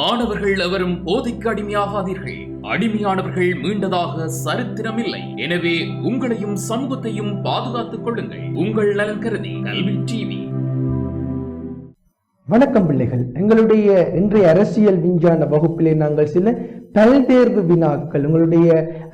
மாணவர்கள் எவரும் போதைக்கு அடிமையாகாதீர்கள். அடிமையானவர்கள் மீண்டதாக சரித்திரமில்லை. எனவே உங்களையும் சமூகத்தையும் பாதுகாத்துக் கொள்ளுங்கள். உங்கள் நலன் கருதி கல்வி டிவி. வணக்கம் பிள்ளைகள். எங்களுடைய இன்றைய அரசியல் விஞ்ஞான வகுப்பிலே நாங்கள் சில பல்தேர்வு வினாக்கள். உங்களுடைய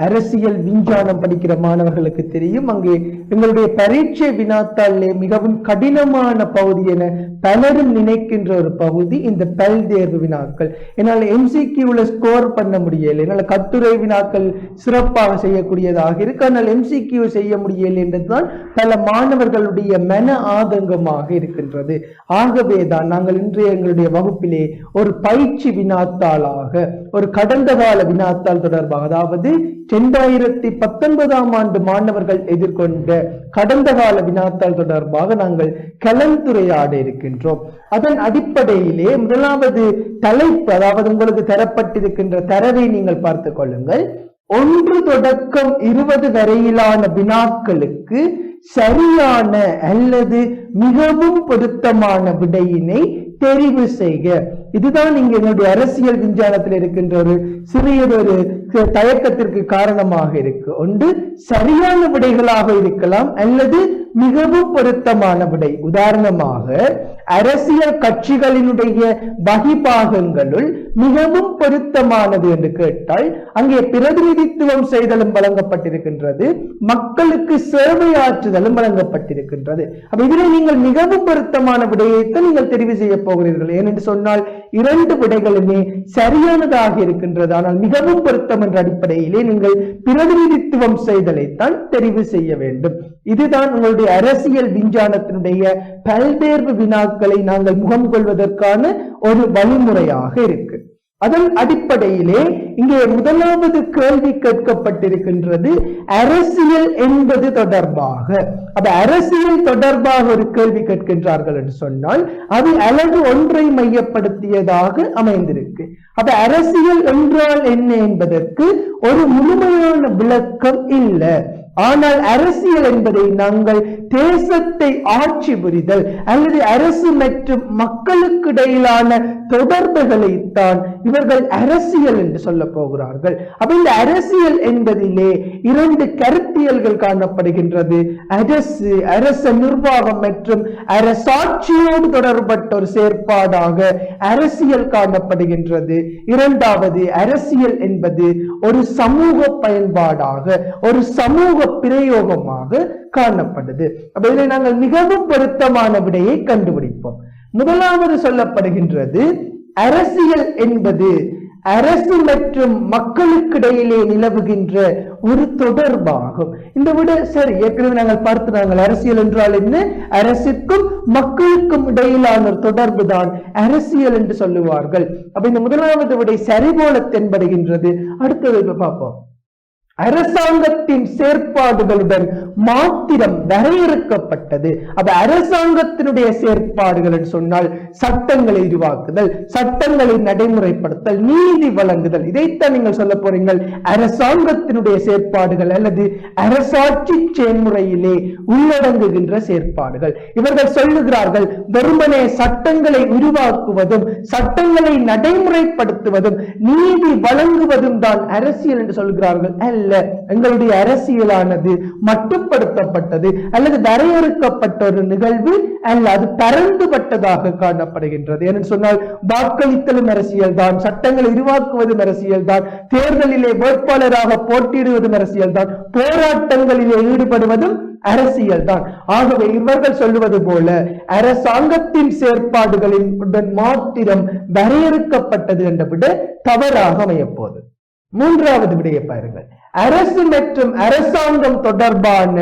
அரசியல் விஞ்ஞானம் படிக்கிற மாணவர்களுக்கு தெரியும். அங்கே எங்களுடைய பரீட்சை வினாத்தாளிலே மிகவும் கடினமான பகுதி என பலரும் நினைக்கின்ற ஒரு பகுதி இந்த பல்தேர்வு வினாக்கள். என்னால் எம்சிக்யூல ஸ்கோர் பண்ண முடியலை. என்னால் கட்டுரை வினாக்கள் சிறப்பாக செய்யக்கூடியதாக இருக்கு. ஆனால் எம்சிக்யூ செய்ய முடியலை என்றுதான் பல மாணவர்களுடைய மன ஆதங்கமாக இருக்கின்றது. ஆகவே தான் நாங்கள் இன்றைய எங்களுடைய வகுப்பிலே ஒரு பயிற்சி வினாத்தாளாக ஒரு கடந்த கால வினாத்தாள் தொடர்பாக அதாவது இரண்டாயிரத்தி பத்தொன்பதாம் ஆண்டு மாணவர்கள் எதிர்கொண்ட கடந்த கால வினாத்தாள் தொடர்பாக நாங்கள் கலந்துரையாட இருக்கின்றோம். அதன் அடிப்படையிலே முதலாவது தலைப்பு அதாவது உங்களுக்கு தரப்பட்டிருக்கின்ற தரவை நீங்கள் பார்த்துக் கொள்ளுங்கள். ஒன்று தொடக்கம் இருபது வரையிலான வினாக்களுக்கு சரியான அல்லது மிகவும் பொருத்தமான விடையினை தெரிவு செய்க. இதுதான் இங்க என்னுடைய அரசியல் விஞ்ஞானத்தில் இருக்கின்ற ஒரு சிறியதொரு தயக்கத்திற்கு காரணமாக இருக்கு. ஒன்று சரியான விடைகளாக இருக்கலாம் அல்லது மிகவும் பொருத்தமான விடை. உதாரணமாக அரசியல் கட்சிகளினுடைய வகிபாகங்களுள் மிகவும் பொருத்தமானது என்று கேட்டால் அங்கே பிரதிநிதித்துவம் செய்தலும் வழங்கப்பட்டிருக்கின்றது. மக்களுக்கு சேவையாற்ற சான்றிதழும் வழங்கப்பட்டிருக்கின்றது அப்ப இதில் நீங்கள் மிகவும் பொருத்தமான விடயத்தை நீங்கள் தெரிவு செய்ய போகிறீர்கள். ஏனென்று சொன்னால் இரண்டு விடைகளுமே சரியானதாக இருக்கின்றது. ஆனால் மிகவும் பொருத்தம் என்ற அடிப்படையிலே நீங்கள் பிரதிநிதித்துவம் செய்தலைத்தான் தெரிவு செய்ய வேண்டும். இதுதான் உங்களுடைய அரசியல் விஞ்ஞானத்தினுடைய பல்வேறு வினாக்களை நாங்கள் முகம் கொள்வதற்கான ஒரு வழிமுறையாக இருக்கு. அதன் அடிப்படையிலே இங்கே முதலாவது கேள்வி கேட்கப்பட்டிருக்கின்றது அரசியல் என்பது தொடர்பாக. அப்ப அரசியல் தொடர்பாக ஒரு கேள்வி கேட்கின்றார்கள் என்று சொன்னால் அது அளவு ஒன்றை மையப்படுத்தியதாக அமைந்திருக்கு. அப்ப அரசியல் என்றால் என்ன என்பதற்கு ஒரு முழுமையான விளக்கம் இல்லை. ஆனால் அரசியல் என்பதை நாங்கள் தேசத்தை ஆட்சி புரிதல் அல்லது அரசு மற்றும் மக்களுக்கு இடையிலான தொடர்புகளைத்தான் இவர்கள் அரசியல் என்று சொல்ல போகிறார்கள். அப்ப இந்த அரசியல் என்பதிலே இரண்டு கருத்தியல்கள் காணப்படுகின்றது. அரசு அரச நிர்வாகம் மற்றும் அரசாட்சியோடு தொடர்பட்ட ஒரு செயற்பாடாக அரசியல் காணப்படுகின்றது. இரண்டாவது அரசியல் என்பது ஒரு சமூக பயன்பாடாக ஒரு சமூக பிரயோகமாக காணப்படுது அப்ப இதில் நாங்கள் மிகவும் பொருத்தமான விடையை கண்டுபிடிப்போம். முதலாவது சொல்லப்படுகின்றது அரசியல் என்பது அரசு மற்றும் மக்களுக்கிடையிலே நிலவுகின்ற ஒரு தொடர்பாகும். இந்த விட சரி ஏற்கனவே நாங்கள் பார்த்து நாங்கள் அரசியல் என்றால் என்ன? அரசுக்கும் மக்களுக்கும் இடையிலான ஒரு தொடர்பு தான் அரசியல் என்று சொல்லுவார்கள். அப்ப இந்த முதலாவது விடை சரிபோல தென்படுகின்றது. அடுத்தது இப்ப பார்ப்போம். அரசாங்கத்தின் செயற்பாடுகளுடன் மாத்திரம் வரையறுக்கப்பட்டது. அது அரசாங்கத்தினுடைய செயற்பாடுகள் என்று சொன்னால் சட்டங்களை உருவாக்குதல் சட்டங்களை நடைமுறைப்படுத்தல் நீதி வழங்குதல். இதைத்தான் நீங்கள் சொல்ல போறீங்கள். அரசாங்கத்தினுடைய செயற்பாடுகள் அல்லது அரசாட்சி செயல்முறையிலே உள்ளடங்குகின்ற செயற்பாடுகள். இவர்கள் சொல்லுகிறார்கள் வெறுமனே சட்டங்களை உருவாக்குவதும் சட்டங்களை நடைமுறைப்படுத்துவதும் நீதி வழங்குவதும் தான் அரசியல் என்று சொல்கிறார்கள் அல்ல. அல்ல. எங்களுடைய அரசியலானது மட்டுப்படுத்தப்பட்டது அல்லது வரையறுக்கப்பட்ட ஒரு நிகழ்வு அல்ல அது பரந்துபட்டதாக காணப்படுகின்றது. ஏன்னு சொன்னால் வாக்களித்தலும் அரசியல் தான் சட்டங்களை உருவாக்குவதும் அரசியல் தான் தேர்தலிலே வேட்பாளராக போட்டியிடுவதும் அரசியல் தான் போராட்டங்களிலே ஈடுபடுவதும் அரசியல் தான் ஆகவே இவர்கள் சொல்லுவது போல அரசாங்கத்தின் செயற்பாடுகளின் மாத்திரம் வரையறுக்கப்பட்டது என்ற விட தவறாக அமையப்போகுது மூன்றாவது விடையை பாருங்கள். அரசு மற்றும் அரசாங்கம் தொடர்பான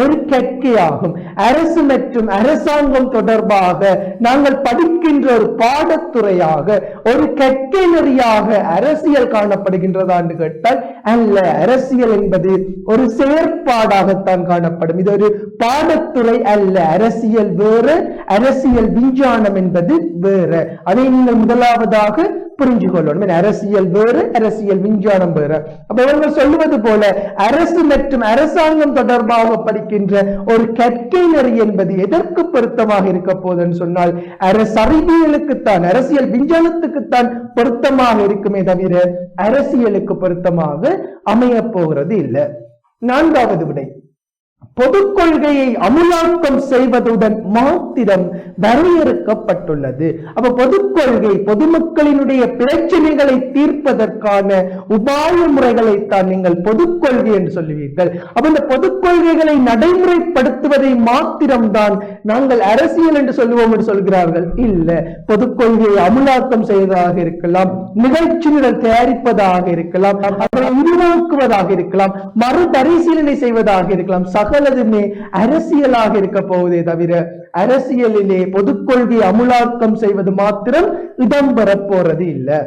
ஒரு கற்கையாகும். அரசு மற்றும் அரசாங்கம் தொடர்பாக நாங்கள் படிக்கின்ற ஒரு பாடத்துறையாக ஒரு கற்கை நெறியாக அரசியல் காணப்படுகின்றதா என்று கேட்டால் அல்ல. அரசியல் என்பது ஒரு செயற்பாடாகத்தான் காணப்படும். இது ஒரு பாடத்துறை அல்ல. அரசியல் வேறு அரசியல் விஞ்ஞானம் என்பது வேறு. அதை நீங்கள் முதலாவதாக புரிஞ்சு கொள்ளணும். அரசியல் வேறு அரசியல் விஞ்ஞானம் வேறு. அப்ப இவர்கள் சொல்லுவது போல அரசு மற்றும் அரசாங்கம் தொடர்பாக படி படிக்கின்ற ஒரு கற்கை என்பது எதற்கு பொருத்தமாக இருக்க போதுன்னு சொன்னால் அரசியலுக்குத்தான் அரசியல் விஞ்ஞானத்துக்குத்தான் பொருத்தமாக இருக்குமே தவிர அரசியலுக்கு பொருத்தமாக அமைய போகிறது இல்லை. நான்காவது விடை. பொது கொள்கையை அமுலாக்கம் செய்வதுடன் மாத்திரம் வரையறுக்கப்பட்டுள்ளது அப்ப பொது கொள்கை பொதுமக்களினுடைய பிரச்சனைகளை தீர்ப்பதற்கான உபாய முறைகளைத்தான் நீங்கள் பொது கொள்கை என்று சொல்லுவீர்கள். அப்ப இந்த பொது கொள்கைகளை நடைமுறைப்படுத்துவதை மாத்திரம்தான் நாங்கள் அரசியல் என்று சொல்லுவோம் என்று சொல்கிறார்கள். இல்ல பொது கொள்கையை அமுலாக்கம் செய்வதாக இருக்கலாம் நிகழ்ச்சி நிரல் தயாரிப்பதாக இருக்கலாம் அதை உருவாக்குவதாக இருக்கலாம் மறுபரிசீலனை செய்வதாக இருக்கலாம் சக சகலதுமே அரசியலாக இருக்க போவதே தவிர அரசியலிலே பொதுக்கொள்கை அமுலாக்கம் செய்வது மாத்திரம் இடம்பெற போறது இல்லை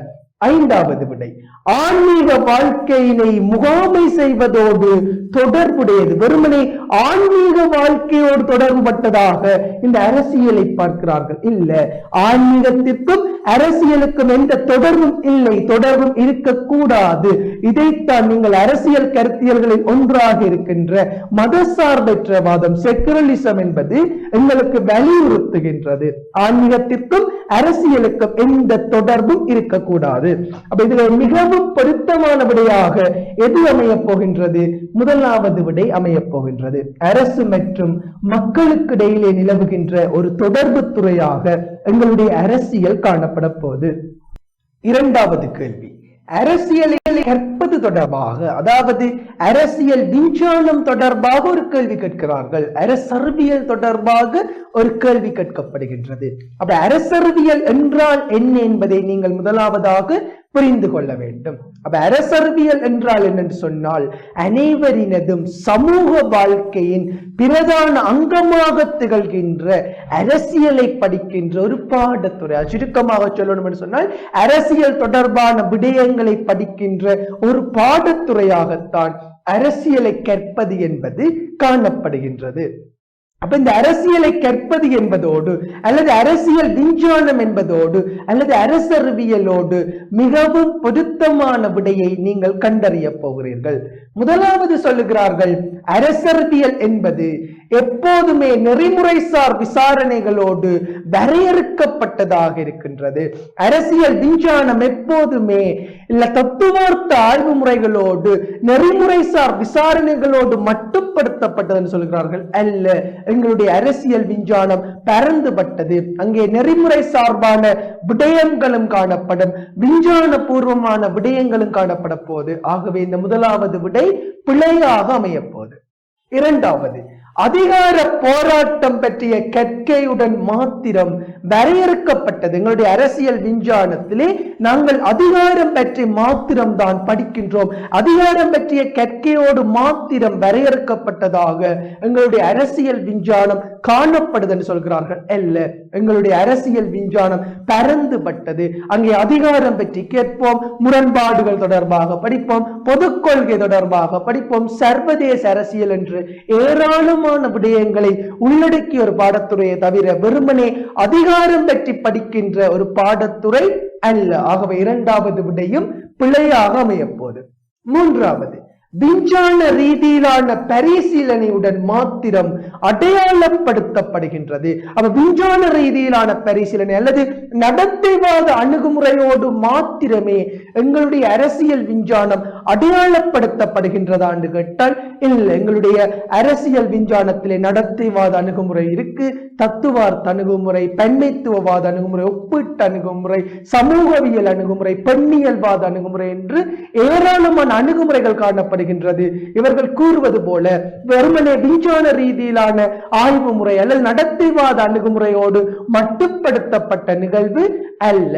ஐந்தாவது விடை ஆன்மீக வாழ்க்கையினை முகாமை செய்வதோடு தொடர்புடையது. வெறுமனே ஆன்மீக வாழ்க்கையோடு தொடர்புபட்டதாக இந்த அரசியலை பார்க்கிறார்கள். இல்ல ஆன்மீகத்திற்கும் அரசியலுக்கும் எந்த தொடர்பும் இல்லை. தொடர்பும் இருக்கக்கூடாது. இதைத்தான் நீங்கள் அரசியல் கருத்தியல்களில் ஒன்றாக இருக்கின்ற மதசார்பற்ற வாதம் செக்குரலிசம் என்பது எங்களுக்கு வலியுறுத்துகின்றது. ஆன்மீகத்திற்கும் அரசியலுக்கும் எந்த தொடர்பும் இருக்கக்கூடாது. அப்ப இதுல மிகவும் பொருத்தமானபடியாக எது அமையப் போகின்றது? முதலாவது விடை அமையப் போகின்றது. அரசு மற்றும் மக்களுக்கு இடையிலே நிலவுகின்ற ஒரு தொடர்பு துறையாக எங்களுடைய அரசியல் காணப்பட போகுது. இரண்டாவது கேள்வி. அரசியலை கற்பது தொடர்பாக அதாவது அரசியல் விஞ்ஞானம் தொடர்பாக ஒரு கேள்வி கேட்கிறார்கள். அரசறிவியல் தொடர்பாக ஒரு கேள்வி கேட்கப்படுகின்றது. அப்ப அரசறிவியல் என்றால் என்ன என்பதை நீங்கள் முதலாவதாக புரிந்து கொள்ள வேண்டும். அப்ப அரசறிவியல் என்றால் என்னென்று சொன்னால் அனைவரினதும் சமூக வாழ்க்கையின் பிரதான அங்கமாக திகழ்கின்ற அரசியலை படிக்கின்ற ஒரு பாடத்துறை. சுருக்கமாக சொல்லணும் என்று சொன்னால் அரசியல் தொடர்பான விடயங்களை படிக்கின்ற ஒரு பாடத்துறையாகத்தான் அரசியலை கற்பது என்பது காணப்படுகின்றது. அப்ப இந்த அரசியலை கற்பது என்பதோடு அல்லது அரசியல் விஞ்ஞானம் என்பதோடு அல்லது அரசறிவியலோடு மிகவும் பொருத்தமான விடையை நீங்கள் கண்டறிய போகிறீர்கள். முதலாவது சொல்லுகிறார்கள் அரசறிவியல் என்பது எப்போதுமே நெறிமுறைசார் விசாரணைகளோடு வரையறுக்கப்பட்டதாக இருக்கின்றது. அரசியல் விஞ்ஞானம் எப்போதுமே இல்ல தத்துவார்த்த ஆய்வு முறைகளோடு நெறிமுறைசார் விசாரணைகளோடு மட்டுப்படுத்தப்பட்டதுன்னு சொல்கிறார்கள். அல்ல எங்களுடைய அரசியல் விஞ்ஞானம் பறந்துபட்டது அங்கே நெறிமுறை சார்பான விடயங்களும் காணப்படும். விஞ்ஞான பூர்வமான விடயங்களும் காணப்பட போகுது ஆகவே இந்த முதலாவது விடை பிழையாக அமையப்போது. இரண்டாவது அதிகார போராட்டம் பற்றிய கற்கையுடன் மாத்திரம் வரையறுக்கப்பட்டது. எங்களுடைய அரசியல் விஞ்ஞானத்திலே நாங்கள் அதிகாரம் பற்றி மாத்திரம் தான் படிக்கின்றோம். அதிகாரம் பற்றிய கற்கையோடு மாத்திரம் வரையறுக்கப்பட்டதாக எங்களுடைய அரசியல் விஞ்ஞானம் காணப்படுதுன்னு சொல்கிறார்கள். அல்ல எங்களுடைய அரசியல் விஞ்ஞானம் பரந்துபட்டது. அங்கே அதிகாரம் பற்றி கேட்போம் முரண்பாடுகள் தொடர்பாக படிப்போம் பொதுக் கொள்கை தொடர்பாக படிப்போம் சர்வதேச அரசியல் என்று ஏராளமான முக்கியமான விடயங்களை உள்ளடக்கிய ஒரு பாடத்துறையை தவிர வெறுமனே அதிகாரம் பற்றி படிக்கின்ற ஒரு பாடத்துறை அல்ல. ஆகவே இரண்டாவது விடையும் பிழையாக அமையப்போது மூன்றாவது விஞ்ஞான ரீதியிலான பரிசீலனையுடன் மாத்திரம் அடையாளப்படுத்தப்படுகின்றது. அப்ப விஞ்ஞான ரீதியிலான பரிசீலனை அல்லது நடத்தைவாத அணுகுமுறையோடு மாத்திரமே எங்களுடைய அரசியல் விஞ்ஞானம் அடையாளப்படுத்தப்படுகின்றதா என்று கேட்டால் இல்லை எங்களுடைய அரசியல் விஞ்ஞானத்திலே நடத்தைவாத அணுகுமுறை இருக்கு தத்துவார்த்த அணுகுமுறை பெண்மைத்துவவாத அணுகுமுறை ஒப்பீட்டு அணுகுமுறை சமூகவியல் அணுகுமுறை பெண்ணியல்வாத அணுகுமுறை என்று ஏராளமான அணுகுமுறைகள் காணப்படுகின்றது. இவர்கள் கூறுவது போல வெறுமனே விஞ்ஞான ரீதியிலான ஆய்வு முறை அல்லது நடத்தைவாத அணுகுமுறையோடு மட்டுப்படுத்தப்பட்ட நிகழ்வு அல்ல.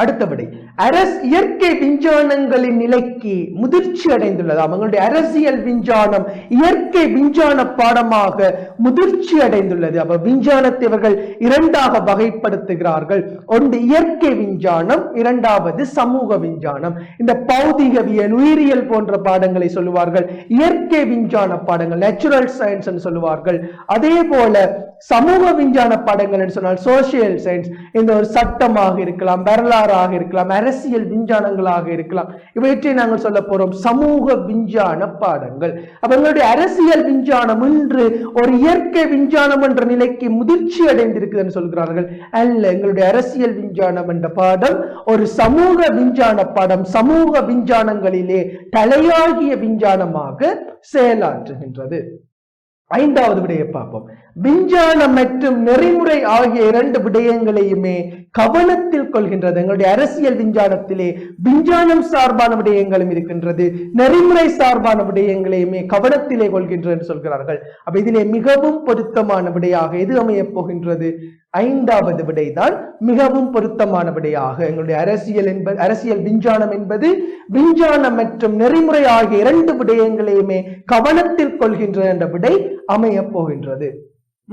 அடுத்தபடி அரசு இயற்கை விஞ்ஞானங்களின் நிலைக்கு முதிர்ச்சி அடைந்துள்ளது. அவங்களுடைய அரசியல் விஞ்ஞானம் இயற்கை விஞ்ஞான பாடமாக முதிர்ச்சி அடைந்துள்ளது. அப்ப விஞ்ஞானத்தை இவர்கள் இரண்டாக வகைப்படுத்துகிறார்கள். ஒன்று இயற்கை விஞ்ஞானம் இரண்டாவது சமூக விஞ்ஞானம். இந்த பௌதிகவியல் உயிரியல் போன்ற பாடங்களை சொல்லுவார்கள். இயற்கை விஞ்ஞான பாடங்கள் நேச்சுரல் சயின்ஸ் சொல்லுவார்கள். அதே போல சமூக விஞ்ஞான பாடங்கள் சொன்னால் சோசியல் சயின்ஸ் இந்த ஒரு சட்டமாக இருக்கலாம் வரலாறு வரலாறாக இருக்கலாம் அரசியல் விஞ்ஞானங்களாக இருக்கலாம். இவற்றை நாங்கள் சொல்ல போறோம் சமூக விஞ்ஞான பாடங்கள். அப்ப எங்களுடைய அரசியல் விஞ்ஞானம் இன்று ஒரு இயற்கை விஞ்ஞானம் என்ற நிலைக்கு முதிர்ச்சி அடைந்திருக்குதுன்னு சொல்கிறார்கள். அல்ல எங்களுடைய அரசியல் விஞ்ஞானம் என்ற பாடம் ஒரு சமூக விஞ்ஞான பாடம். சமூக விஞ்ஞானங்களிலே தலையாகிய விஞ்ஞானமாக செயலாற்றுகின்றது. ஐந்தாவது விடையை பார்ப்போம். விஞ்ஞானம் மற்றும் நெறிமுறை ஆகிய இரண்டு விடயங்களையுமே கவனத்தில் கொள்கின்றது. எங்களுடைய அரசியல் விஞ்ஞானத்திலே விஞ்ஞானம் சார்பான விடயங்களும் இருக்கின்றது. நெறிமுறை சார்பான விடயங்களையுமே கவனத்திலே கொள்கின்றது சொல்கிறார்கள். அப்ப இதிலே மிகவும் பொருத்தமான விடையாக எது அமையப் போகின்றது? ஐந்தாவது விடைதான் மிகவும் பொருத்தமான விடையாக. எங்களுடைய அரசியல் என்பது அரசியல் விஞ்ஞானம் என்பது விஞ்ஞானம் மற்றும் நெறிமுறை ஆகிய இரண்டு விடயங்களையுமே கவனத்தில் கொள்கின்ற என்ற விடை அமையப் போகின்றது.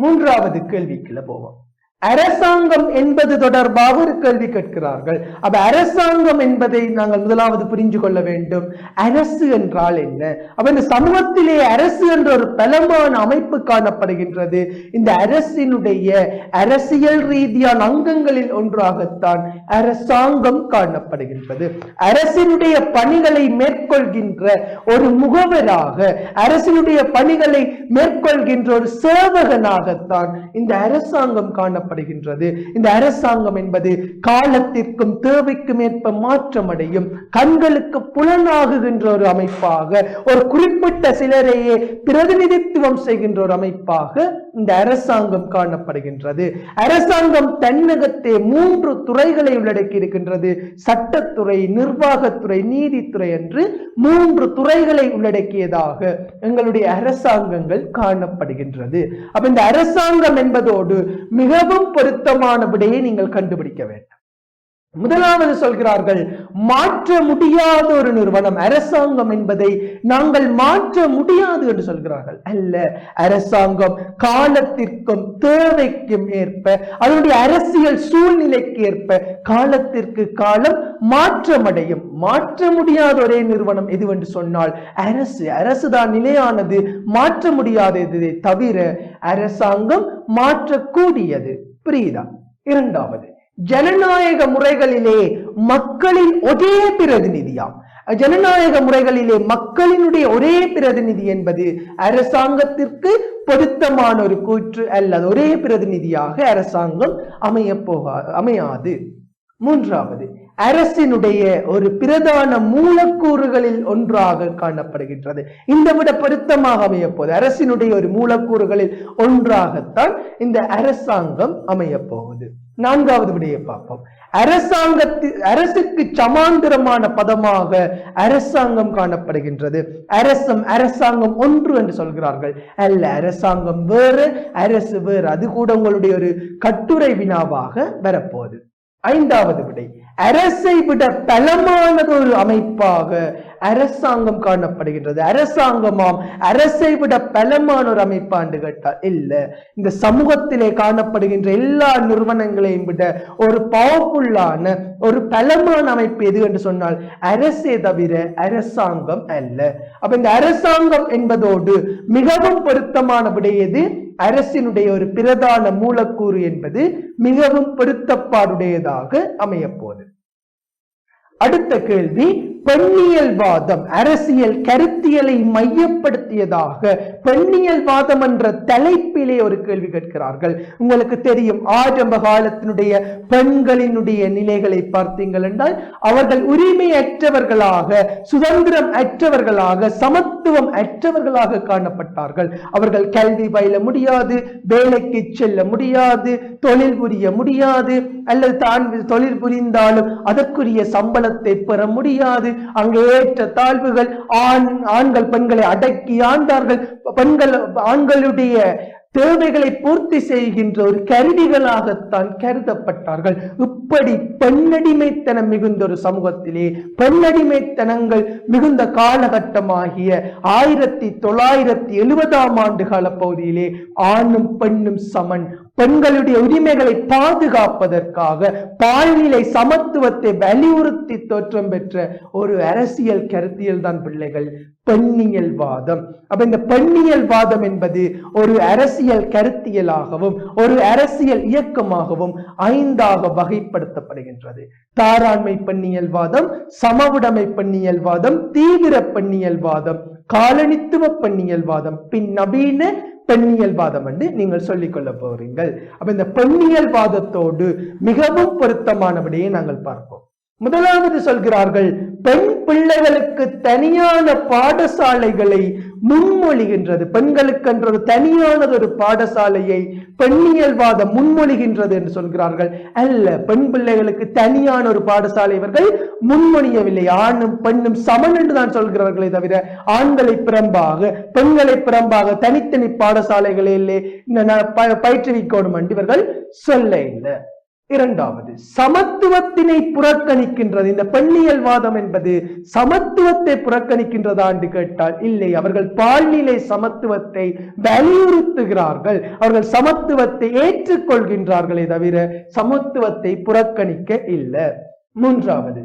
மூன்றாவது கேள்விக்குள்ள போவோம். அரசாங்கம் என்பது தொடர்பாக ஒரு கேள்வி கேட்கிறார்கள். அப்ப அரசாங்கம் என்பதை நாங்கள் முதலாவது புரிஞ்சு கொள்ள வேண்டும். அரசு என்றால் என்ன? அப்ப இந்த சமூகத்திலே அரசு என்ற ஒரு பலமான அமைப்பு காணப்படுகின்றது. இந்த அரசினுடைய அரசியல் ரீதியான அங்கங்களில் ஒன்றாகத்தான் அரசாங்கம் காணப்படுகின்றது. அரசினுடைய பணிகளை மேற்கொள்கின்ற ஒரு முகவராக அரசினுடைய பணிகளை மேற்கொள்கின்ற ஒரு சேவகனாகத்தான் இந்த அரசாங்கம் காணப்படுகின்றது. இந்த அரசாங்கம் என்பது காலத்திற்கும் தேவைக்கும் ஏற்ப மாற்றமடையும் கண்களுக்கு புலனாகுகின்ற ஒரு அமைப்பாக ஒரு குறிப்பிட்ட சிலரையே பிரதிநிதித்துவம் செய்கின்ற ஒரு அமைப்பாக இந்த அரசாங்கம் காணப்படுகின்றது. அரசாங்கம் தன்னகத்தே மூன்று துறைகளை உள்ளடக்கி இருக்கின்றது சட்டத்துறை நிர்வாகத்துறை நீதித்துறை என்று மூன்று துறைகளை உள்ளடக்கியதாக எங்களுடைய அரசாங்கங்கள் காணப்படுகின்றது. அப்ப இந்த அரசாங்கம் என்பதோடு மிகவும் மிகவும் பொருத்தமான விடையை நீங்கள் கண்டுபிடிக்க வேண்டும். முதலாவது சொல்கிறார்கள் மாற்ற முடியாத ஒரு நிறுவனம் அரசாங்கம் என்பதை நாங்கள் மாற்ற முடியாது என்று சொல்கிறார்கள். அல்ல அரசாங்கம் காலத்திற்கும் தேவைக்கும் ஏற்ப அதனுடைய அரசியல் சூழ்நிலைக்கு ஏற்ப காலத்திற்கு காலம் மாற்றமடையும். மாற்ற முடியாத ஒரே நிறுவனம் எதுவென்று சொன்னால் அரசு அரசுதான் நிலையானது மாற்ற முடியாததை தவிர அரசாங்கம் மாற்றக்கூடியது. புரியுதா இரண்டாவது ஜனநாயக முறைகளிலே மக்களின் ஒரே பிரதிநிதியாம். ஜனநாயக முறைகளிலே மக்களினுடைய ஒரே பிரதிநிதி என்பது அரசாங்கத்திற்கு பொருத்தமான ஒரு கூற்று அல்லது ஒரே பிரதிநிதியாக அரசாங்கம் அமைய போகா அமையாது. மூன்றாவது அரசினுடைய ஒரு பிரதான மூலக்கூறுகளில் ஒன்றாக காணப்படுகின்றது. இந்த விட பொருத்தமாக அமையப்போது அரசினுடைய ஒரு மூலக்கூறுகளில் ஒன்றாகத்தான் இந்த அரசாங்கம் அமையப்போகுது. நான்காவது விடையை பார்ப்போம். அரசாங்கத்து அரசுக்கு சமாந்திரமான பதமாக அரசாங்கம் காணப்படுகின்றது. அரசம் அரசாங்கம் ஒன்று என்று சொல்கிறார்கள். அல்ல அரசாங்கம் வேறு அரசு வேறு. அது கூட உங்களுடைய ஒரு கட்டுரை வினாவாக வரப்போகுது. ஐந்தாவது விடை. அரசை விட பலமானது ஒரு அமைப்பாக அரசாங்கம் காணப்படுகின்றது. அரசாங்கமாம் அரசை விட பலமான ஒரு அமைப்பாண்டு கேட்டால் இல்ல. இந்த சமூகத்திலே காணப்படுகின்ற எல்லா நிறுவனங்களையும் விட ஒரு பவர்ஃபுல்லான ஒரு பலமான அமைப்பு எது என்று சொன்னால் அரசே தவிர அரசாங்கம் அல்ல. அப்ப இந்த அரசாங்கம் என்பதோடு மிகவும் பொருத்தமான விடையது அரசினுடைய ஒரு பிரதான மூலக்கூறு என்பது மிகவும் பொருத்தப்பாடுடையதாக அமையப்போகுது. அடுத்த கேள்வி பெண்ணியல்வாதம் அரசியல் கருத்தியலை மையப்படுத்தியதாக பெண்ணியல்வாதம் என்ற தலைப்பிலே ஒரு கேள்வி கேட்கிறார்கள். உங்களுக்கு தெரியும் ஆரம்ப காலத்தினுடைய பெண்களினுடைய நிலைகளை பார்த்தீங்கள் என்றால் அவர்கள் உரிமையற்றவர்களாக சுதந்திரம் அற்றவர்களாக சமத்துவம் அற்றவர்களாக காணப்பட்டார்கள். அவர்கள் கல்வி பயில முடியாது வேலைக்கு செல்ல முடியாது தொழில் புரிய முடியாது அல்லது தான் தொழில் புரிந்தாலும் அதற்குரிய சம்பளத்தை பெற முடியாது அங்கே ஏற்ற தாழ்வுகள் ஆண் ஆண்கள் பெண்களை அடக்கி ஆண்டார்கள். பெண்கள் ஆண்களுடைய தேவைகளை பூர்த்தி செய்கின்ற ஒரு கருவிகளாகத்தான் கருதப்பட்டார்கள். இப்படி பெண்ணடிமைத்தனம் மிகுந்த ஒரு சமூகத்திலே பெண்ணடிமைத்தனங்கள் மிகுந்த காலகட்டமாகிய ஆயிரத்தி தொள்ளாயிரத்தி எழுபதாம் ஆண்டு கால பகுதியிலே ஆணும் பெண்ணும் சமன். பெண்களுடைய உரிமைகளை பாதுகாப்பதற்காக பால்நிலை சமத்துவத்தை வலியுறுத்தி தோற்றம் பெற்ற ஒரு அரசியல் கருத்தியல் தான் பிள்ளைகள் பெண்ணியல் வாதம் அப்ப இந்த பெண்ணியல் வாதம் என்பது ஒரு அரசியல் கருத்தியலாகவும் ஒரு அரசியல் இயக்கமாகவும் ஐந்தாக வகைப்படுத்தப்படுகின்றது. தாராண்மை பெண்ணியல் வாதம் சமவுடைமை பெண்ணியல் வாதம் தீவிர பெண்ணியல் வாதம் காலனித்துவ பெண்ணியல் வாதம் பின் நவீன பெண்ணியல்வாதம் என்று நீங்கள் சொல்லிக்கொள்ள கொள்ள அப்ப இந்த பெண்ணியல்வாதத்தோடு மிகவும் பொருத்தமானபடியே நாங்கள் பார்ப்போம். முதலாவது சொல்கிறார்கள் பெண் பிள்ளைகளுக்கு தனியான பாடசாலைகளை முன்மொழிகின்றது. பெண்களுக்கென்ற ஒரு தனியானது ஒரு பாடசாலையை பெண்ணியல்வாதம் முன்மொழிகின்றது என்று சொல்கிறார்கள். அல்ல பெண் பிள்ளைகளுக்கு தனியான ஒரு பாடசாலை இவர்கள் முன்மொழியவில்லை. ஆணும் பெண்ணும் சமன் என்று தான் சொல்கிறார்களே தவிர ஆண்களை பிறம்பாக பெண்களை பிறம்பாக தனித்தனி பாடசாலைகளிலே ந- பயிற்றுவிக்கணும் என்று இவர்கள் சொல்ல இல்லை. இரண்டாவது சமத்துவத்தினை புறக்கணிக்கின்றது. இந்த பெண்ணியல் வாதம் என்பது சமத்துவத்தை புறக்கணிக்கின்றதா என்று கேட்டால் இல்லை அவர்கள் பால்நிலை சமத்துவத்தை வலியுறுத்துகிறார்கள். அவர்கள் சமத்துவத்தை ஏற்றுக்கொள்கின்றார்களே தவிர சமத்துவத்தை புறக்கணிக்க இல்லை. மூன்றாவது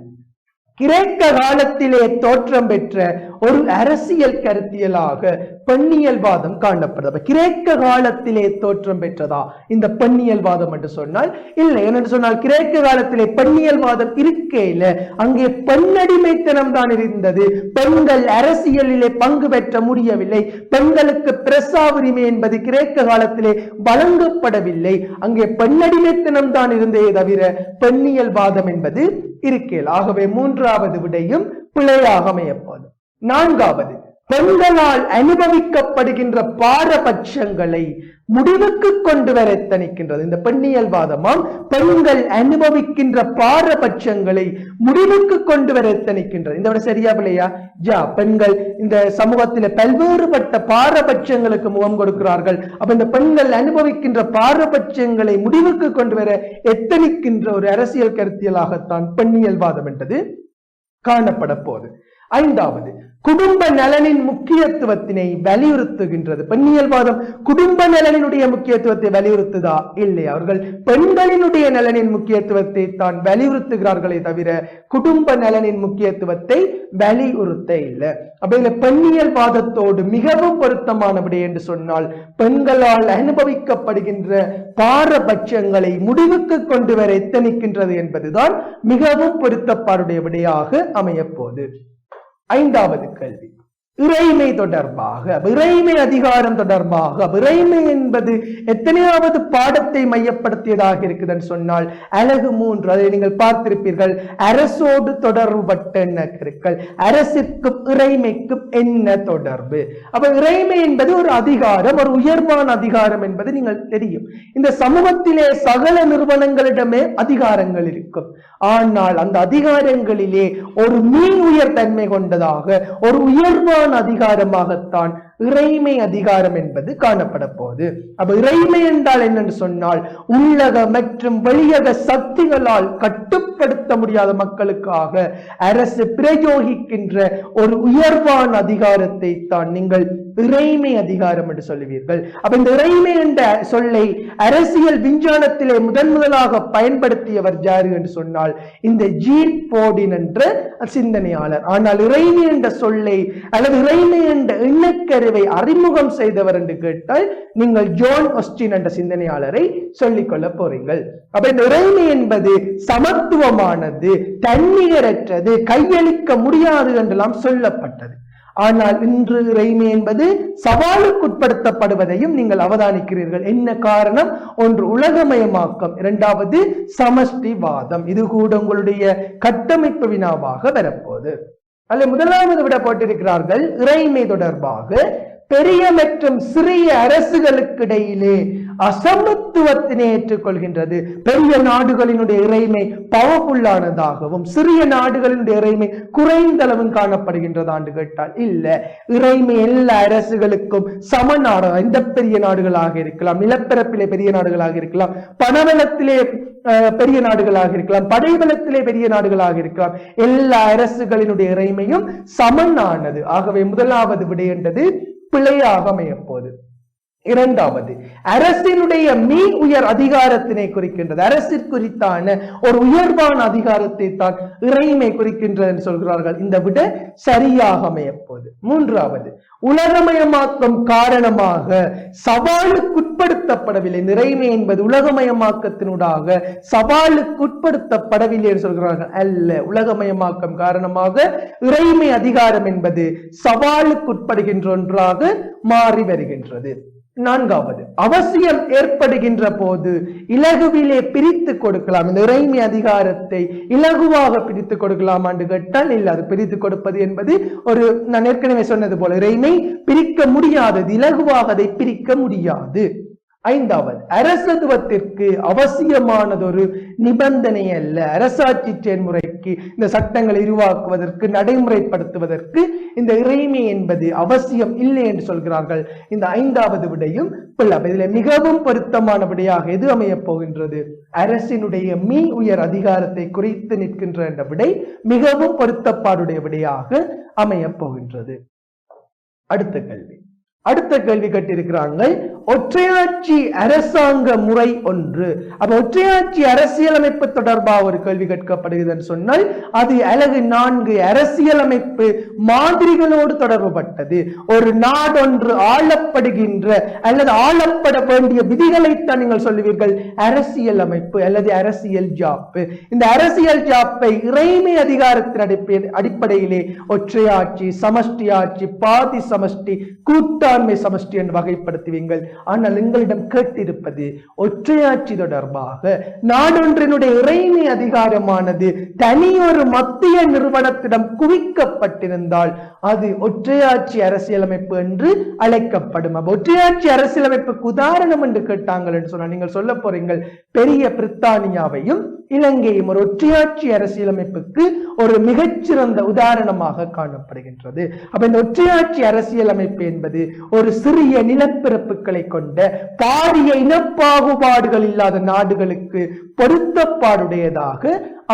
கிரேக்க காலத்திலே தோற்றம் பெற்ற ஒரு அரசியல் கருத்தியலாக பெண்ணியல்வாதம் காணப்படுது. கிரேக்க காலத்திலே தோற்றம் பெற்றதா? இந்த பெண்ணியல்வாதம் என்று சொன்னால் இல்லை என்று சொன்னால் கிரேக்க காலத்திலே பெண்ணியல்வாதம் இருக்கேல அங்கே பெண்ணடிமைத்தனம் தான் இருந்தது. பெண்கள் அரசியலிலே பங்கு பெற்ற முடியவில்லை. பெண்களுக்கு பிரசா உரிமை என்பது கிரேக்க காலத்திலே வழங்கப்படவில்லை. அங்கே பெண்ணடிமைத்தனம் தான் இருந்தே தவிர பெண்ணியல்வாதம் என்பது இருக்கேல் ஆகவே மூன்றாவது விடையும் பிழையாக அமையப்படும் நான்காவது பெண்களால் அனுபவிக்கப்படுகின்ற பாரபட்சங்களை முடிவுக்கு கொண்டு வர எத்தனிக்கின்றது? இந்த பெண்ணியல்வாதமாம். பெண்கள் அனுபவிக்கின்ற பாரபட்சங்களை முடிவுக்கு கொண்டு வர எத்தனிக்கின்றது? இந்த விட சரியா பிள்ளையா ஜா பெண்கள் இந்த சமூகத்தில பல்வேறுபட்ட பாரபட்சங்களுக்கு முகம் கொடுக்கிறார்கள். அப்ப இந்த பெண்கள் அனுபவிக்கின்ற பாரபட்சங்களை முடிவுக்கு கொண்டு வர எத்தனிக்கின்ற ஒரு அரசியல் கருத்தியலாகத்தான் பெண்ணியல்வாதம் என்றது காணப்பட போகுது ஐந்தாவது குடும்ப நலனின் முக்கியத்துவத்தினை வலியுறுத்துகின்றது. பெண்ணியல்வாதம் குடும்ப நலனினுடைய முக்கியத்துவத்தை வலியுறுத்துதா? இல்லை. அவர்கள் பெண்களினுடைய நலனின் முக்கியத்துவத்தை தான் வலியுறுத்துகிறார்களே தவிர குடும்ப நலனின் முக்கியத்துவத்தை வலியுறுத்த இல்லை. அப்ப இதுல பெண்ணியல்வாதத்தோடு மிகவும் பொருத்தமானபடி என்று சொன்னால் பெண்களால் அனுபவிக்கப்படுகின்ற பாரபட்சங்களை முடிவுக்கு கொண்டு வர எத்தனிக்கின்றது என்பதுதான் மிகவும் பொருத்தப்பாடுடைய விடையாக அமையப்போகுது ஐந்தாவது கேள்வி. இறைமை தொடர்பாக இறைமை அதிகாரம் தொடர்பாக இறைமை என்பது எத்தனையாவது பாடத்தை மையப்படுத்தியதாக இருக்குதுன்னு சொன்னால் அழகு மூன்று அதை நீங்கள் பார்த்திருப்பீர்கள். அரசோடு தொடர்புபட்ட கருக்கள் அரசிற்கும் இறைமைக்கும் என்ன தொடர்பு? அப்ப இறைமை என்பது ஒரு அதிகாரம் ஒரு உயர்வான அதிகாரம் என்பது நீங்கள் தெரியும். இந்த சமூகத்திலே சகல நிறுவனங்களிடமே அதிகாரங்கள் இருக்கும். ஆனால் அந்த அதிகாரங்களிலே ஒரு மீன் உயர் தன்மை கொண்டதாக ஒரு உயர்வான அதிகாரமாகத்தான் இறைமை அதிகாரம் என்பது காணப்பட போகுது அப்ப இறைமை என்றால் என்னன்னு சொன்னால் உள்ளக மற்றும் வெளியக சக்திகளால் கட்டுப்படுத்த முடியாத மக்களுக்காக அரசு பிரயோகிக்கின்ற ஒரு உயர்வான அதிகாரத்தை தான் நீங்கள் இறைமை அதிகாரம் என்று சொல்லுவீர்கள். அப்ப இந்த இறைமை என்ற சொல்லை அரசியல் விஞ்ஞானத்திலே முதன் முதலாக பயன்படுத்தியவர் யாரு என்று சொன்னால் இந்த ஜீன் போர்டின் என்ற சிந்தனையாளர். ஆனால் இறைமை என்ற சொல்லை அல்லது இறைமை என்ற எண்ணக்கருவை அறிமுகம் செய்தவர் என்று கேட்டால் நீங்கள் ஜோன் ஒஸ்டின் என்ற சிந்தனையாளரை சொல்லிக் கொள்ள போறீங்கள். அப்ப இந்த இறைமை என்பது சமத்துவமானது தன்னிகரற்றது கையளிக்க முடியாது என்றெல்லாம் சொல்லப்பட்டது. ஆனால் இன்று இறைமை என்பது சவாலுக்குட்படுத்தப்படுவதையும் நீங்கள் அவதானிக்கிறீர்கள். என்ன காரணம்? ஒன்று உலகமயமாக்கம் இரண்டாவது சமஷ்டிவாதம். இது கூட உங்களுடைய கட்டமைப்பு வினாவாக வரப்போகுது. அல்ல முதலாவது விடப்பட்டிருக்கிறார்கள் இறைமை தொடர்பாக பெரிய மற்றும் சிறிய அரசுகளுக்கு இடையிலே அசமத்துவத்தினை ஏற்றுக்கொள்கின்றது. பெரிய நாடுகளினுடைய இறைமை பவர்ஃபுல்லானதாகவும் சிறிய நாடுகளினுடைய இறைமை குறைந்தளவும் காணப்படுகின்றதான்னு கேட்டால். இல்ல இறைமை எல்லா அரசுகளுக்கும் சமநாடு எந்த பெரிய நாடுகளாக இருக்கலாம் நிலப்பரப்பிலே பெரிய நாடுகளாக இருக்கலாம் பணவளத்திலே பெரிய நாடுகளாக இருக்கலாம். படைபலத்திலே பெரிய நாடுகளாக இருக்கலாம். எல்லா அரசுகளினுடைய இறைமையும் சமனானது ஆகவே முதலாவது விடை என்றது பிழையாக அமையப்போது இரண்டாவது அரசினுடைய மீ உயர் அதிகாரத்தினை குறிக்கின்றது. அரசிற்குறித்தான ஒரு உயர்வான அதிகாரத்தை தான் இறைமை குறிக்கின்றது என்று சொல்கிறார்கள். இந்த விட சரியாக அமையப்போது மூன்றாவது உலகமயமாக்கம் காரணமாக சவாலுக்குட்படுத்தப்படவில்லை நிறைமை என்பது உலகமயமாக்கத்தினூடாக சவாலுக்குட்படுத்தப்படவில்லை என்று சொல்கிறார்கள். அல்ல உலகமயமாக்கம் காரணமாக இறைமை அதிகாரம் என்பது சவாலுக்குட்படுகின்ற ஒன்றாக மாறி வருகின்றது. நான்காவது அவசியம் ஏற்படுகின்ற போது இலகுவிலே பிரித்து கொடுக்கலாம். இந்த இறைமை அதிகாரத்தை இலகுவாக பிரித்து கொடுக்கலாம். என்று கேட்டால் இல்லை அது பிரித்து கொடுப்பது என்பது ஒரு நான் ஏற்கனவே சொன்னது போல இறைமை பிரிக்க முடியாதது இலகுவாக அதை பிரிக்க முடியாது. ஐந்தாவது அரசத்துவத்திற்கு அவசியமானதொரு நிபந்தனை அல்ல அரசாட்சி செயல்முறைக்கு இந்த சட்டங்களை உருவாக்குவதற்கு நடைமுறைப்படுத்துவதற்கு இந்த இறைமை என்பது அவசியம் இல்லை என்று சொல்கிறார்கள். இந்த ஐந்தாவது விடையும் பிள்ளை இதில் மிகவும் பொருத்தமான விடையாக எது அமையப் போகின்றது? அரசினுடைய மீ உயர் அதிகாரத்தை குறித்து நிற்கின்ற என்ற விடை மிகவும் பொருத்தப்பாடுடைய விடையாக அமையப் போகின்றது. அடுத்த கேள்வி. அடுத்த கேள்வி கேட்டிருக்கிறாங்க ஒற்றையாட்சி அரசாங்க முறை ஒன்று. அப்ப ஒற்றையாட்சி அரசியலமைப்பு தொடர்பாக ஒரு கேள்வி கேட்கப்படுகிறது சொன்னால் அது அழகு நான்கு அரசியலமைப்பு மாதிரிகளோடு தொடர்புபட்டது. ஒரு நாடொன்று ஆளப்படுகின்ற அல்லது ஆளப்பட வேண்டிய விதிகளைத்தான் நீங்கள் சொல்லுவீர்கள். அரசியல் அமைப்பு அல்லது அரசியல் ஜாப்பு. இந்த அரசியல் ஜாப்பை இறைமை அதிகாரத்தின் அடிப்படையிலே ஒற்றையாட்சி சமஷ்டி ஆட்சி பாதி சமஷ்டி கூட்டாண்மை சமஷ்டி என்று வகைப்படுத்துவீங்கள். ஆனால் எங்களிடம் கேட்டிருப்பது ஒற்றையாட்சி தொடர்பாக நாடொன்றினுடைய இறைமை அதிகாரமானது தனியொரு மத்திய நிறுவனத்திடம் குவிக்கப்பட்டிருந்தால் அது ஒற்றையாட்சி அரசியலமைப்பு என்று அழைக்கப்படும். அப்ப ஒற்றையாட்சி அரசியலமைப்புக்கு உதாரணம் என்று கேட்டாங்கள் என்று சொன்னால் நீங்கள் சொல்ல போறீங்கள். பெரிய பிரித்தானியாவையும் இலங்கையும் ஒரு ஒற்றையாட்சி அரசியலமைப்புக்கு ஒரு மிகச்சிறந்த உதாரணமாக காணப்படுகின்றது. அப்ப இந்த ஒற்றையாட்சி அரசியலமைப்பு என்பது ஒரு சிறிய நிலப்பிறப்புகளை கொண்ட பாரிய இனப்பாகுபாடுகள் இல்லாத நாடுகளுக்கு பொருத்தப்பாடுடையதாக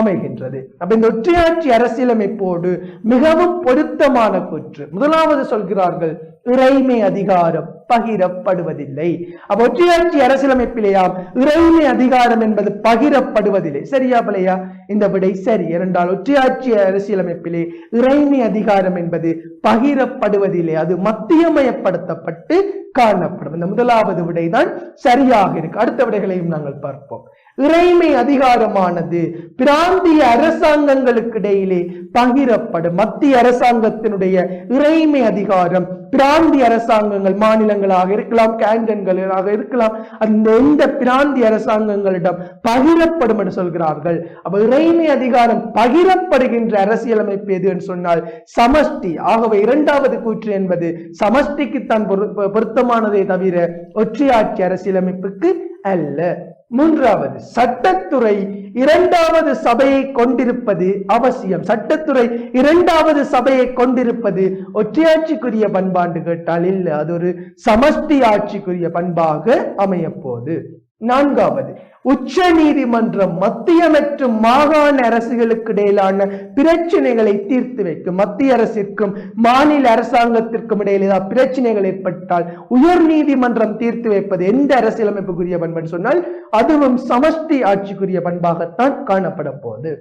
அமைகின்றது. அப்ப இந்த ஒற்றையாட்சி அரசியலமைப்போடு மிகவும் பொருத்தமான கூற்று. முதலாவது சொல்கிறார்கள் இறைமை அதிகாரம் பகிரப்படுவதில்லை. அப்ப ஒற்றையாட்சி அரசியலமைப்பிலேயாம் இறைமை அதிகாரம் என்பது பகிரப்படுவதில்லை. சரியா பிள்ளையா? இந்த விடை சரி. இரண்டால் ஒற்றையாட்சி அரசியலமைப்பிலே இறைமை அதிகாரம் என்பது பகிரப்படுவதில்லை. அது மத்தியமயப்படுத்தப்பட்டு காணப்படும். இந்த முதலாவது விடைதான் சரியாக இருக்கு. அடுத்த விடைகளையும் நாங்கள் பார்ப்போம். இறைமை அதிகாரமானது பிராந்திய அரசாங்கங்களுக்கு இடையிலே பகிரப்படும். மத்திய அரசாங்கத்தினுடைய இறைமை அதிகாரம் பிராந்திய அரசாங்கங்கள் மாநிலங்களாக இருக்கலாம் கேண்டன்களாக இருக்கலாம் அந்த எந்த பிராந்திய அரசாங்கங்களிடம் பகிரப்படும் என்று சொல்கிறார்கள். அப்ப இறைமை அதிகாரம் பகிரப்படுகின்ற அரசியலமைப்பு எது என்று சொன்னால் சமஷ்டி. ஆகவே இரண்டாவது கூற்று என்பது சமஷ்டிக்குத்தான் பொரு- தவிர ஒற்றையாட்சி அரசியலமைப்புக்கு அல்ல. மூன்றாவது சட்டத்துறை இரண்டாவது சபையை கொண்டிருப்பது அவசியம். சட்டத்துறை இரண்டாவது சபையை கொண்டிருப்பது ஒற்றையாட்சிக்குரிய பண்பாண்டு கேட்டால் இல்லை அது ஒரு சமஷ்டி ஆட்சிக்குரிய பண்பாக அமையப்போது நான்காவது உச்ச நீதிமன்றம் மத்திய மற்றும் மாகாண அரசுகளுக்கு இடையிலான பிரச்சனைகளை தீர்த்து வைக்கும். மத்திய அரசிற்கும் மாநில அரசாங்கத்திற்கும் இடையில் ஏதாவது பிரச்சனைகள் ஏற்பட்டால் உயர் நீதிமன்றம் தீர்த்து வைப்பது எந்த அரசியலமைப்புக்குரிய பண்புன்னு சொன்னால் அதுவும் சமஷ்டி ஆட்சிக்குரிய பண்பாகத்தான் காணப்பட போகுது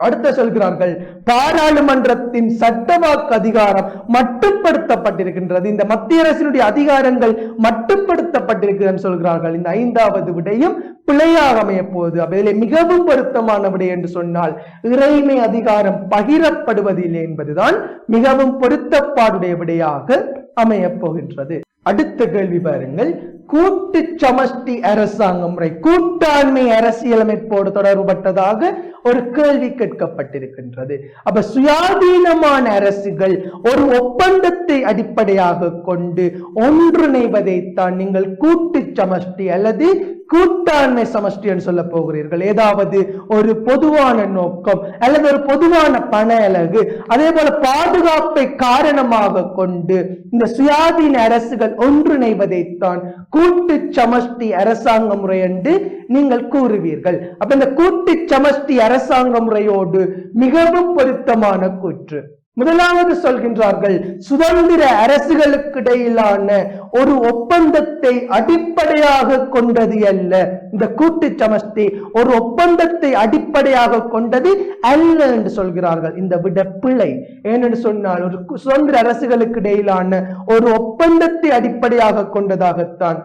அடுத்த சொல்கிறார்கள் பாராளுமன்றத்தின் சட்டவாக்கு அதிகாரம் மட்டுப்படுத்தப்பட்டிருக்கின்றது. இந்த மத்திய அரசினுடைய அதிகாரங்கள் மட்டுப்படுத்தப்பட்டிருக்கிறது சொல்கிறார்கள். இந்த ஐந்தாவது விடையும் பிழையாக அமையப்போது அப்ப மிகவும் பொருத்தமான விடை என்று சொன்னால் இறைமை அதிகாரம் பகிரப்படுவதில்லை என்பதுதான் மிகவும் பொருத்தப்பாடுடைய விடையாக அமையப் போகின்றது அடுத்த கேள்வி பாருங்கள். கூட்டு சமஷ்டி அரசாங்க முறை கூட்டாண்மை அரசியலமைப்போடு தொடர்புபட்டதாக ஒரு கேள்வி கேட்கப்பட்டிருக்கின்றது. அப்ப சுயாதீனமான அரசுகள் ஒரு ஒப்பந்தத்தை அடிப்படையாக கொண்டு ஒன்றிணைவதைத்தான் நீங்கள் கூட்டு சமஷ்டி அல்லது கூட்டாண்மை சமஷ்டி என்று சொல்ல போகிறீர்கள். ஏதாவது ஒரு பொதுவான நோக்கம் அல்லது ஒரு பொதுவான பண அலகு அதே போல பாதுகாப்பை காரணமாக கொண்டு இந்த சுயாதீன அரசுகள் ஒன்றிணைவதைத்தான் கூட்டு சமஷ்டி அரசாங்க முறை என்று நீங்கள் கூறுவீர்கள். அப்ப இந்த கூட்டு சமஷ்டி அரசாங்க முறையோடு மிகவும் பொருத்தமான கூற்று. முதலாவது சொல்கின்றார்கள் சுதந்திர அரசுகளுக்கு இடையிலான ஒரு ஒப்பந்தத்தை அடிப்படையாக கொண்டது அல்ல. இந்த கூட்டு சமஷ்டி ஒரு ஒப்பந்தத்தை அடிப்படையாக கொண்டது அல்ல என்று சொல்கிறார்கள். இந்த விட பிழை ஏனென்று சொன்னால் ஒரு சுதந்திர அரசுகளுக்கு இடையிலான ஒரு ஒப்பந்தத்தை அடிப்படையாக கொண்டதாகத்தான்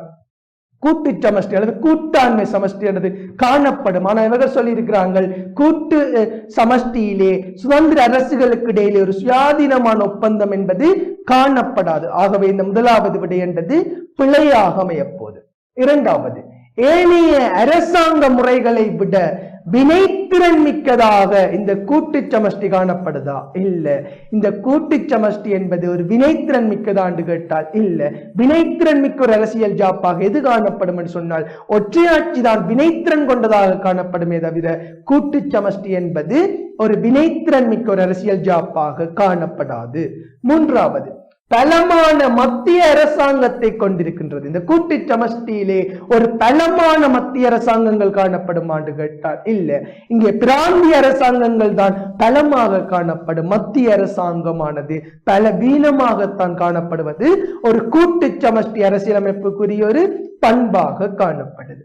கூட்டு சமஷ்டி அல்லது கூட்டாண்மை சமஷ்டி என்பது காணப்படும். ஆனால் இவர்கள் சொல்லியிருக்கிறார்கள் கூட்டு சமஷ்டியிலே சுதந்திர அரசுகளுக்கு இடையிலே ஒரு சுயாதீனமான ஒப்பந்தம் என்பது காணப்படாது. ஆகவே இந்த முதலாவது விடை என்பது பிழையாக அமையப்போது இரண்டாவது ஏனைய அரசாங்க முறைகளை விட வினைத்திறன் மிக்கதாக இந்த கூட்டு சமஷ்டி காணப்படுதா? இல்ல. இந்த கூட்டு சமஷ்டி என்பது ஒரு வினைத்திறன் மிக்கதாண்டு கேட்டால் இல்ல. வினைத்திறன் மிக்க ஒரு அரசியல் ஜாப்பாக எது காணப்படும் என்று சொன்னால் ஒற்றையாட்சி தான் வினைத்திறன் கொண்டதாக காணப்படுமே தவிர கூட்டு சமஷ்டி என்பது ஒரு வினைத்திறன் மிக்க ஒரு அரசியல் ஜாப்பாக காணப்படாது. மூன்றாவது பலமான மத்திய அரசாங்கத்தை கொண்டிருக்கின்றது. இந்த கூட்டு சமஷ்டியிலே ஒரு பலமான மத்திய அரசாங்கங்கள் காணப்படும் ஆண்டு கேட்டால் இல்ல இங்கே பிராந்திய அரசாங்கங்கள் தான் பலமாக காணப்படும். மத்திய அரசாங்கமானது பலவீனமாகத்தான் காணப்படுவது. ஒரு கூட்டு சமஷ்டி அரசியலமைப்புக்குரிய ஒரு பண்பாக காணப்படுது.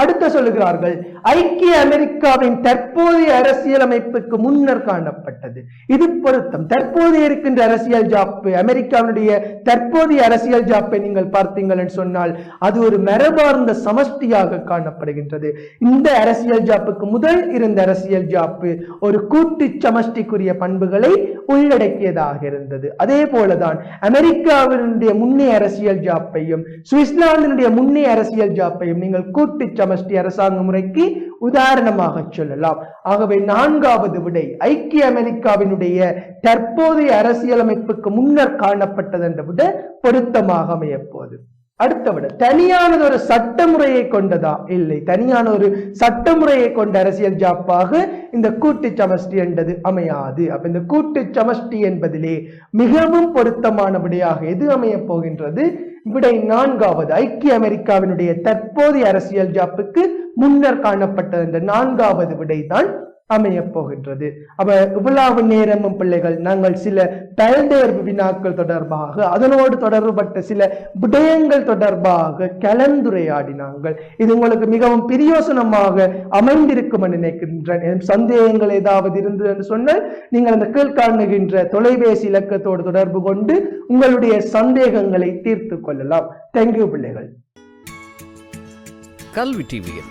அடுத்து சொல்லுகிறார்கள் ஐக்கிய அமெரிக்காவின் தற்போதைய அரசியலமைப்புக்கு முன்னர் காணப்பட்டது. இது பொருத்தம். தற்போது இருக்கின்ற அரசியல் ஜாப்பு அமெரிக்காவினுடைய தற்போதைய அரசியல் ஜாப்பை நீங்கள் பார்த்தீங்கள் என்று சொன்னால் அது ஒரு மரபார்ந்த சமஷ்டியாக காணப்படுகின்றது. இந்த அரசியல் ஜாப்புக்கு முதல் இருந்த அரசியல் ஜாப்பு ஒரு கூட்டு சமஷ்டிக்குரிய பண்புகளை உள்ளடக்கியதாக இருந்தது. அதே போலதான் அமெரிக்காவினுடைய முன்னே அரசியல் ஜாப்பையும் சுவிட்சர்லாந்தினுடைய முன்னே அரசியல் ஜாப்பையும் நீங்கள் கூட்டு சமஷ்டி அரசாங்க முறைக்கு உதாரணமாக சொல்லலாம். ஆகவே நான்காவது விடை ஐக்கிய அமெரிக்காவினுடைய தற்போதைய அரசியலமைப்புக்கு முன்னர் காணப்பட்டது என்ற விட பொருத்தமாக அமையப்போது அடுத்த விட தனியானது ஒரு சட்டமுறையை கொண்டதா? இல்லை தனியான ஒரு சட்டமுறையை கொண்ட அரசியல் ஜாப்பாக இந்த கூட்டு சமஷ்டி என்றது அமையாது. அப்ப இந்த கூட்டு சமஷ்டி என்பதிலே மிகவும் பொருத்தமான விடையாக எது அமையப் போகின்றது? விடை நான்காவது ஐக்கிய அமெரிக்காவினுடைய தற்போதைய அரசியல் ஜாப்புக்கு முன்னர் காணப்பட்ட இந்த நான்காவது விடைதான் அமையப் போகின்றது அப்ப இவ்வளவு நேரமும் பிள்ளைகள் நாங்கள் சில தயல்தேர்வு வினாக்கள் தொடர்பாக அதனோடு தொடர்புபட்ட சில விடயங்கள் தொடர்பாக கலந்துரையாடினாங்கள் இது உங்களுக்கு மிகவும் பிரியோசனமாக அமைந்திருக்கும் என்று நினைக்கின்றேன். சந்தேகங்கள் ஏதாவது இருந்தது என்று சொன்னால் நீங்கள் அந்த கீழ்காணுகின்ற தொலைபேசி இலக்கத்தோடு தொடர்பு கொண்டு உங்களுடைய சந்தேகங்களை தீர்த்து கொள்ளலாம். தேங்க்யூ பிள்ளைகள். கல்வி டிவியில்